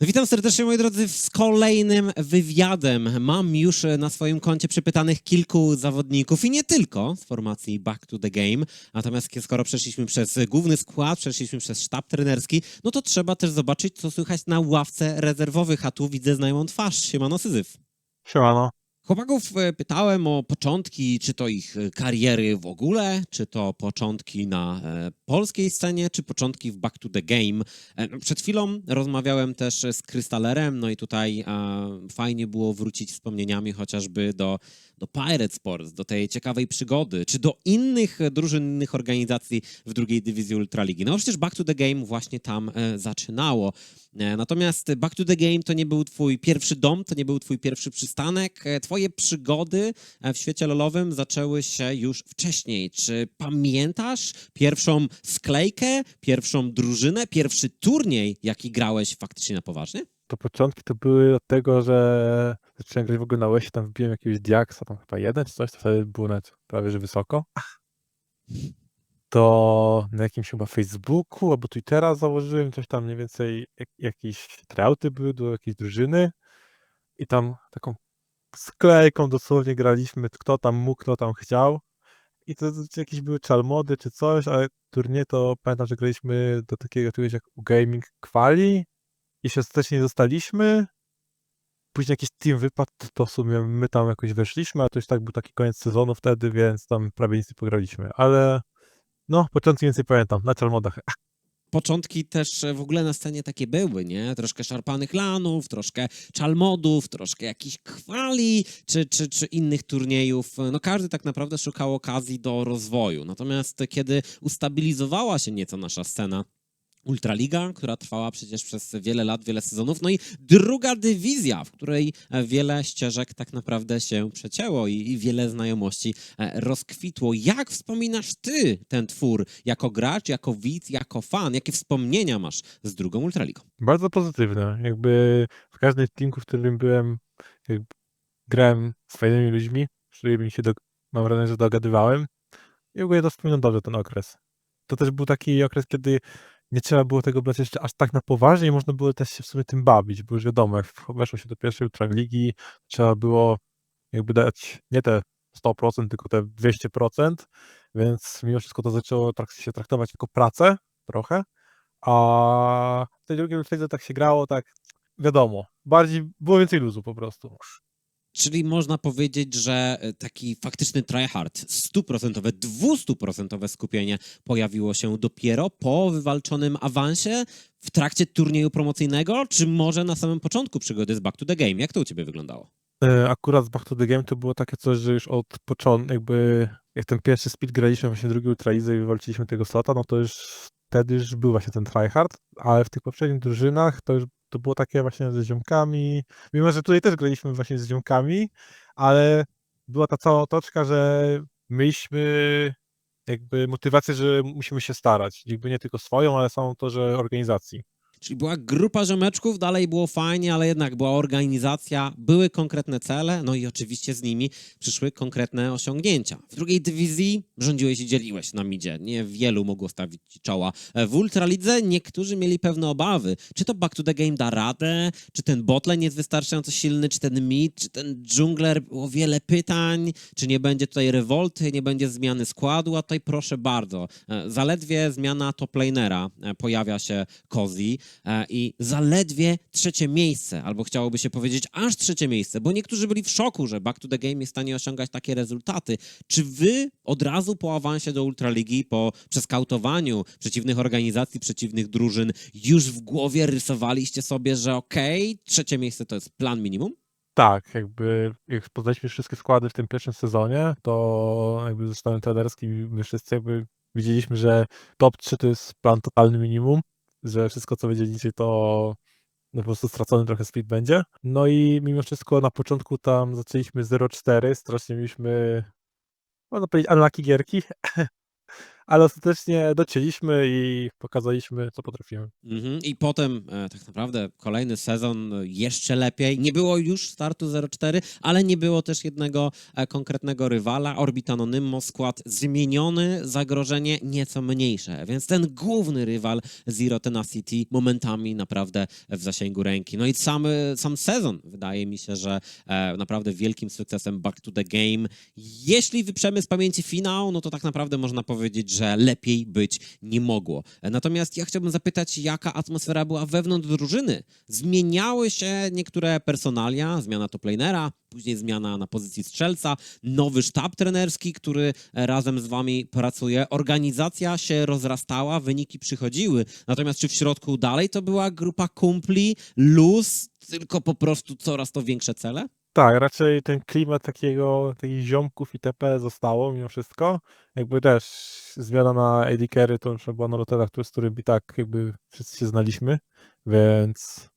Witam serdecznie moi drodzy z kolejnym wywiadem. Mam już e, na swoim koncie przypytanych kilku zawodników i nie tylko z formacji Back to the Game. Natomiast skoro przeszliśmy przez główny skład, przeszliśmy przez sztab trenerski, no to trzeba też zobaczyć, co słychać na ławce rezerwowych. A tu widzę znajomą twarz. Siemano Syzyf. Siemano. Chłopaków e, pytałem o początki, czy to ich e, kariery w ogóle, czy to początki na e, polskiej scenie, czy początki w Back to the Game. No, przed chwilą rozmawiałem też z Krystalerem, no i tutaj fajnie było wrócić wspomnieniami chociażby do, do Pirate Sports, do tej ciekawej przygody, czy do innych drużyn, innych organizacji w drugiej dywizji Ultraligi. No przecież Back to the Game właśnie tam zaczynało. Natomiast Back to the Game to nie był twój pierwszy dom, to nie był twój pierwszy przystanek. E, Twoje przygody e, w świecie lolowym zaczęły się już wcześniej. Czy pamiętasz pierwszą sklejkę, pierwszą drużynę, pierwszy turniej, jaki grałeś faktycznie na poważnie? To początki to były od tego, że zacząłem grać w ogóle na łesie, tam wbiłem jakiegoś diaksa, tam chyba jeden czy coś, to wtedy było nawet prawie że wysoko. To na jakimś chyba Facebooku albo Twittera założyłem coś tam mniej więcej, jak, jakieś trauty były do jakiejś drużyny i tam taką sklejką dosłownie graliśmy, kto tam mógł, kto tam chciał. I to to jakieś były czalmody czy coś, ale turnie to pamiętam, że graliśmy do takiego czegoś jak Gaming Quali i się ostatecznie nie dostaliśmy. Później jakiś team wypadł, to w sumie my tam jakoś weszliśmy, a to już tak był taki koniec sezonu wtedy, więc tam prawie nic nie pograliśmy. Ale no, początki więcej pamiętam, na czalmodach. Początki też e, w ogóle na scenie takie były, nie? Troszkę szarpanych lanów, troszkę czalmodów, troszkę jakichś kwali, czy, czy, czy innych turniejów. No każdy tak naprawdę szukał okazji do rozwoju. Natomiast kiedy ustabilizowała się nieco nasza scena, Ultraliga, która trwała przecież przez wiele lat, wiele sezonów, no i druga dywizja, w której e, wiele ścieżek tak naprawdę się przecięło i, wiele znajomości e, rozkwitło. Jak wspominasz ty ten twór jako gracz, jako widz, jako fan? Jakie wspomnienia masz z drugą Ultraligą? Bardzo pozytywne. Jakby w każdym teamku, w którym byłem, grałem z fajnymi ludźmi, z którymi się, do, mam wrażenie, że dogadywałem. I w ogóle to wspominam dobrze ten okres. To też był taki okres, kiedy nie trzeba było tego brać jeszcze aż tak na poważnie i można było też się w sumie tym bawić, bo już wiadomo, jak weszło się do pierwszej Ultraligi, trzeba było jakby dać nie te 100%, tylko te 200%, więc mimo wszystko to zaczęło się traktować jako pracę trochę, a w tej drugiej Ultralidze tak się grało, tak wiadomo, bardziej, było więcej luzu po prostu. Czyli można powiedzieć, że e, taki faktyczny tryhard, stuprocentowe, dwustuprocentowe skupienie pojawiło się dopiero po wywalczonym awansie w trakcie turnieju promocyjnego, czy może na samym początku przygody z Back to the Game? Jak to u ciebie wyglądało? E, Akurat z Back to the Game to było takie coś, że już od początku, jakby jak ten pierwszy speed graliśmy właśnie drugi Ultralidze i wywalczyliśmy tego slota, no to już wtedy już był właśnie ten tryhard, ale w tych poprzednich drużynach to już to było takie właśnie ze ziomkami, mimo że tutaj też graliśmy właśnie z ziomkami, ale była ta cała otoczka, że mieliśmy jakby motywację, że musimy się starać, jakby nie tylko swoją, ale samą to, że organizacji. Czyli była grupa rzemeczków, dalej było fajnie, ale jednak była organizacja, były konkretne cele, no i oczywiście z nimi przyszły konkretne osiągnięcia. W drugiej dywizji rządziłeś i dzieliłeś na midzie. Nie wielu mogło stawić czoła. W Ultralidze niektórzy mieli pewne obawy. Czy to Back to the Game da radę? Czy ten botlane jest wystarczająco silny? Czy ten mid? Czy ten dżungler? Było wiele pytań. Czy nie będzie tutaj rewolty? Nie będzie zmiany składu? A tutaj proszę bardzo. e, Zaledwie zmiana top lanera e, pojawia się Kozi i zaledwie trzecie miejsce, albo chciałoby się powiedzieć aż trzecie miejsce, bo niektórzy byli w szoku, że Back to the Game jest w stanie osiągać takie rezultaty. Czy wy od razu po awansie do Ultraligi, po przeskautowaniu przeciwnych organizacji, przeciwnych drużyn, już w głowie rysowaliście sobie, że okej, trzecie miejsce to jest plan minimum? Tak, jakby jak poznaliśmy wszystkie składy w tym pierwszym sezonie, to jakby ze stanem trenerskim my wszyscy jakby widzieliśmy, że top 3 to jest plan totalny minimum, że wszystko co będzie to no po prostu stracony trochę speed będzie. No i mimo wszystko na początku tam zaczęliśmy 0-4, strasznie mieliśmy, można powiedzieć, unlucky gierki, ale ostatecznie docięliśmy i pokazaliśmy, co potrafimy. Mhm. I potem e, tak naprawdę kolejny sezon e, jeszcze lepiej. Nie było już startu 0-4, ale nie było też jednego e, konkretnego rywala. Orbit Anonymous, skład zmieniony, zagrożenie nieco mniejsze. Więc ten główny rywal Zero Tenacity momentami naprawdę w zasięgu ręki. No i sam, sam sezon wydaje mi się, że e, naprawdę wielkim sukcesem Back to the Game. Jeśli wyprzemy z pamięci finał, no to tak naprawdę można powiedzieć, że lepiej być nie mogło. Natomiast ja chciałbym zapytać, jaka atmosfera była wewnątrz drużyny? Zmieniały się niektóre personalia, zmiana toplanera, później zmiana na pozycji strzelca, nowy sztab trenerski, który razem z wami pracuje. Organizacja się rozrastała, wyniki przychodziły. Natomiast czy w środku dalej to była grupa kumpli, luz, tylko po prostu coraz to większe cele? Tak, raczej ten klimat takiego, takich ziomków i TP zostało mimo wszystko. Jakby też zmiana na AD Carry to już była Norotela, który, z którym i tak jakby wszyscy się znaliśmy, więc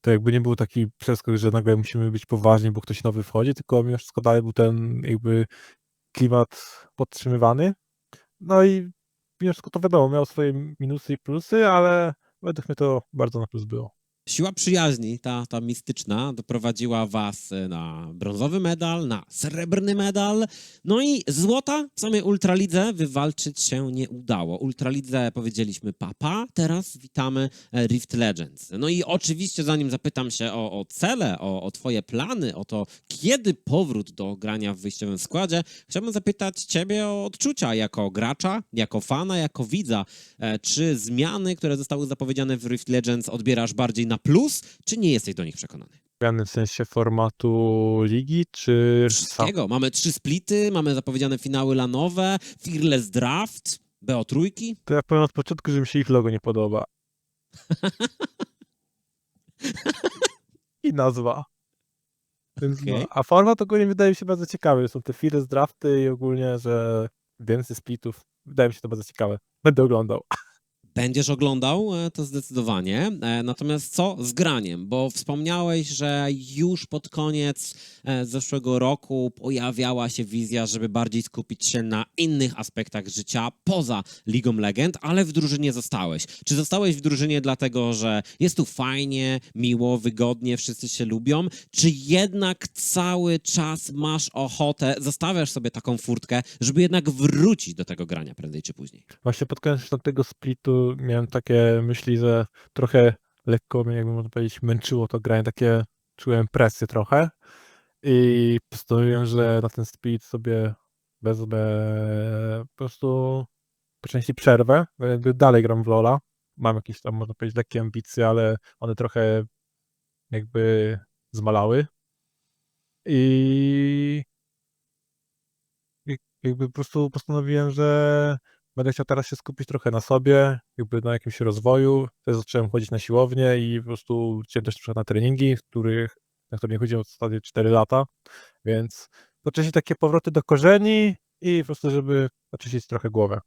to jakby nie był taki przeskok, że nagle musimy być poważni, bo ktoś nowy wchodzi, tylko mimo wszystko dalej był ten jakby klimat podtrzymywany. No i mimo wszystko to wiadomo, miał swoje minusy i plusy, ale według mnie to bardzo na plus było. Siła przyjaźni, ta, ta mistyczna, doprowadziła was e, na brązowy medal, na srebrny medal. No i złota w samej Ultralidze wywalczyć się nie udało. Ultralidze powiedzieliśmy papa, teraz witamy e, Rift Legends. No i oczywiście zanim zapytam się o, o cele, o, o twoje plany, o to kiedy powrót do grania w wyjściowym składzie, chciałbym zapytać ciebie o odczucia jako gracza, jako fana, jako widza. E, Czy zmiany, które zostały zapowiedziane w Rift Legends odbierasz bardziej na plus, czy nie jesteś do nich przekonany? Zmiany w sensie formatu ligi, czy? Wszystkiego. Mamy trzy splity, mamy zapowiedziane finały lanowe, Fearless Draft, BO trójki. To ja powiem od początku, że mi się ich logo nie podoba. I nazwa. Więc no, Okej. a format ogólnie wydaje mi się bardzo ciekawy. Są te z drafty i ogólnie, że więcej splitów. Wydaje mi się to bardzo ciekawe. Będę oglądał. Będziesz oglądał, e, to zdecydowanie. E, Natomiast co z graniem? Bo wspomniałeś, że już pod koniec e, zeszłego roku pojawiała się wizja, żeby bardziej skupić się na innych aspektach życia poza Ligą Legend, ale w drużynie zostałeś. Czy zostałeś w drużynie dlatego, że jest tu fajnie, miło, wygodnie, wszyscy się lubią? Czy jednak cały czas masz ochotę, zostawiasz sobie taką furtkę, żeby jednak wrócić do tego grania prędzej czy później? Właśnie pod koniec tego splitu miałem takie myśli, że trochę lekko mnie, jakby można powiedzieć, męczyło to granie. Takie czułem presję trochę. I postanowiłem, że na ten split sobie wezmę po prostu po części przerwę, jakby dalej gram w LoL'a. Mam jakieś tam, można powiedzieć, lekkie ambicje, ale one trochę jakby zmalały. I jak- jakby po prostu postanowiłem, że będę chciał teraz się skupić trochę na sobie, jakby na jakimś rozwoju. Też zacząłem chodzić na siłownię i po prostu chciałem też na treningi, których, na które nie chodziłem w zasadzie 4 lata, więc oczywiście takie powroty do korzeni i po prostu, żeby oczyścić trochę głowę.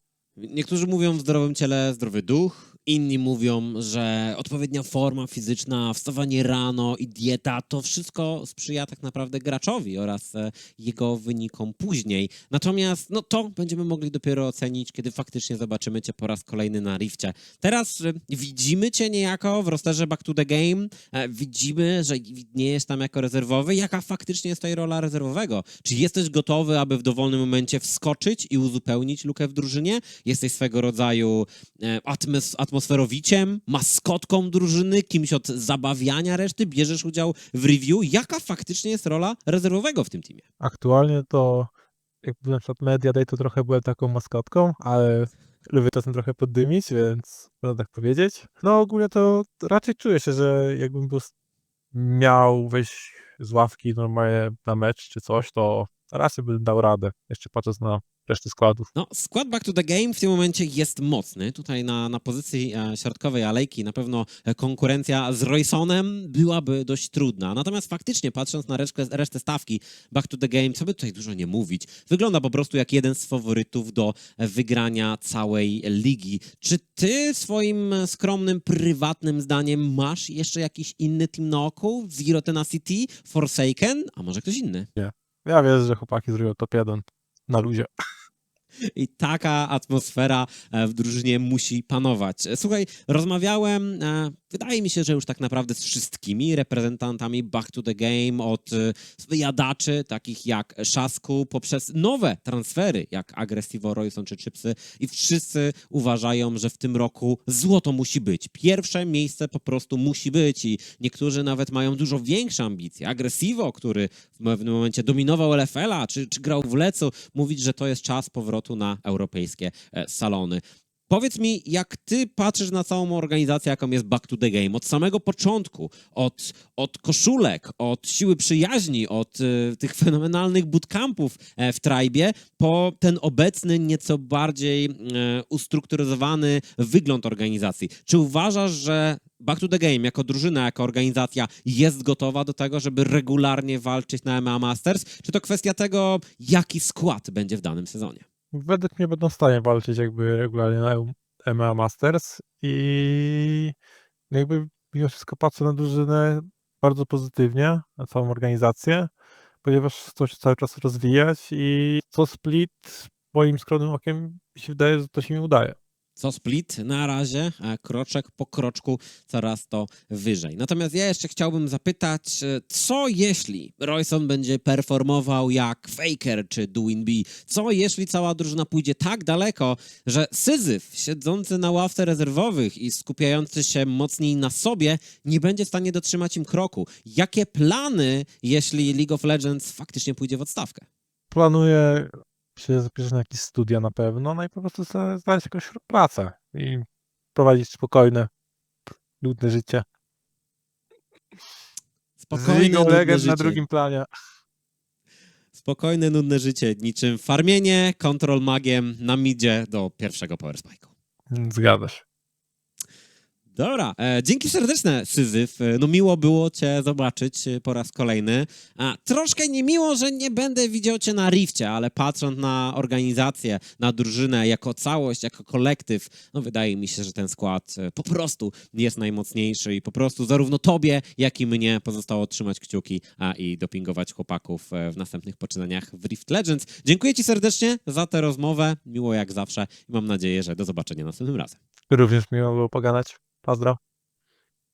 Niektórzy mówią w zdrowym ciele zdrowy duch, inni mówią, że odpowiednia forma fizyczna, wstawanie rano i dieta to wszystko sprzyja tak naprawdę graczowi oraz e, jego wynikom później. Natomiast no to będziemy mogli dopiero ocenić, kiedy faktycznie zobaczymy cię po raz kolejny na rifcie. Teraz e, widzimy cię niejako w rosterze Back to the Game, e, widzimy, że widniejesz tam jako rezerwowy. Jaka faktycznie jest tutaj rola rezerwowego? Czy jesteś gotowy, aby w dowolnym momencie wskoczyć i uzupełnić lukę w drużynie? Jesteś swego rodzaju e, atmos atmosferowiciem, maskotką drużyny, kimś od zabawiania reszty, bierzesz udział w review. Jaka faktycznie jest rola rezerwowego w tym teamie? Aktualnie to jak byłem na przykład Media Day, to trochę byłem taką maskotką, ale lubię czasem trochę poddymić, więc można tak powiedzieć. No ogólnie to raczej czuję się, że jakbym był, miał wejść z ławki normalnie na mecz czy coś, to raczej bym dał radę, jeszcze patrząc na resztę składów. No, skład Back to the Game w tym momencie jest mocny. Tutaj na, na pozycji e, środkowej alejki na pewno konkurencja z Roysonem byłaby dość trudna. Natomiast faktycznie, patrząc na resztę, resztę stawki Back to the Game, co by tutaj dużo nie mówić, wygląda po prostu jak jeden z faworytów do wygrania całej ligi. Czy ty swoim skromnym, prywatnym zdaniem masz jeszcze jakiś inny team na oku? Zero Tenacity, Forsaken, a może ktoś inny? Ja wiem, że chłopaki zrobią top 1 na luzie. I taka atmosfera e, w drużynie musi panować. Słuchaj, rozmawiałem, e, wydaje mi się, że już tak naprawdę z wszystkimi reprezentantami Back to the Game, od e, wyjadaczy takich jak Szasku, poprzez nowe transfery jak Aggressivo, Royson czy Chipsy i wszyscy uważają, że w tym roku złoto musi być. Pierwsze miejsce po prostu musi być i niektórzy nawet mają dużo większe ambicje. Aggressivo, który w pewnym momencie dominował LFL-a, czy, czy grał w Lecu, mówić, że to jest czas powrotu na europejskie e, salony. Powiedz mi, jak ty patrzysz na całą organizację, jaką jest Back to the Game, od samego początku, od, od koszulek, od siły przyjaźni, od e, tych fenomenalnych bootcampów e, w Tribie, po ten obecny, nieco bardziej e, ustrukturyzowany wygląd organizacji. Czy uważasz, że Back to the Game jako drużyna, jako organizacja jest gotowa do tego, żeby regularnie walczyć na MMA Masters? Czy to kwestia tego, jaki skład będzie w danym sezonie? Według mnie będą w stanie walczyć jakby regularnie na EMA Masters i jakby mimo wszystko patrzę na drużynę bardzo pozytywnie, na całą organizację, ponieważ chcą się cały czas rozwijać i co split moim skromnym okiem się wydaje, że to się mi udaje. Co split na razie, a kroczek po kroczku coraz to wyżej. Natomiast ja jeszcze chciałbym zapytać, e, co jeśli Royson będzie performował jak Faker czy Duin B? Co jeśli cała drużyna pójdzie tak daleko, że Syzyf, siedzący na ławce rezerwowych i skupiający się mocniej na sobie, nie będzie w stanie dotrzymać im kroku? Jakie plany, jeśli League of Legends faktycznie pójdzie w odstawkę? Planuję się zapisać na jakieś studia na pewno, no i po prostu znaleźć jakąś pracę i prowadzić spokojne, nudne życie. Spokojne, League of Legends na drugim planie. Spokojne, nudne życie, niczym farmienie, kontrol magiem na midzie do pierwszego power spike'u. Zgadza się. Dobra, e, dzięki serdeczne, Syzyf. E, No miło było cię zobaczyć e, po raz kolejny. A, troszkę niemiło, że nie będę widział cię na rifcie, ale patrząc na organizację, na drużynę jako całość, jako kolektyw, no wydaje mi się, że ten skład e, po prostu jest najmocniejszy i po prostu zarówno tobie, jak i mnie pozostało trzymać kciuki a, i dopingować chłopaków w następnych poczynaniach w Rift Legends. Dziękuję ci serdecznie za tę rozmowę, miło jak zawsze i mam nadzieję, że do zobaczenia następnym razem. Również miło było pogadać. Pass bra.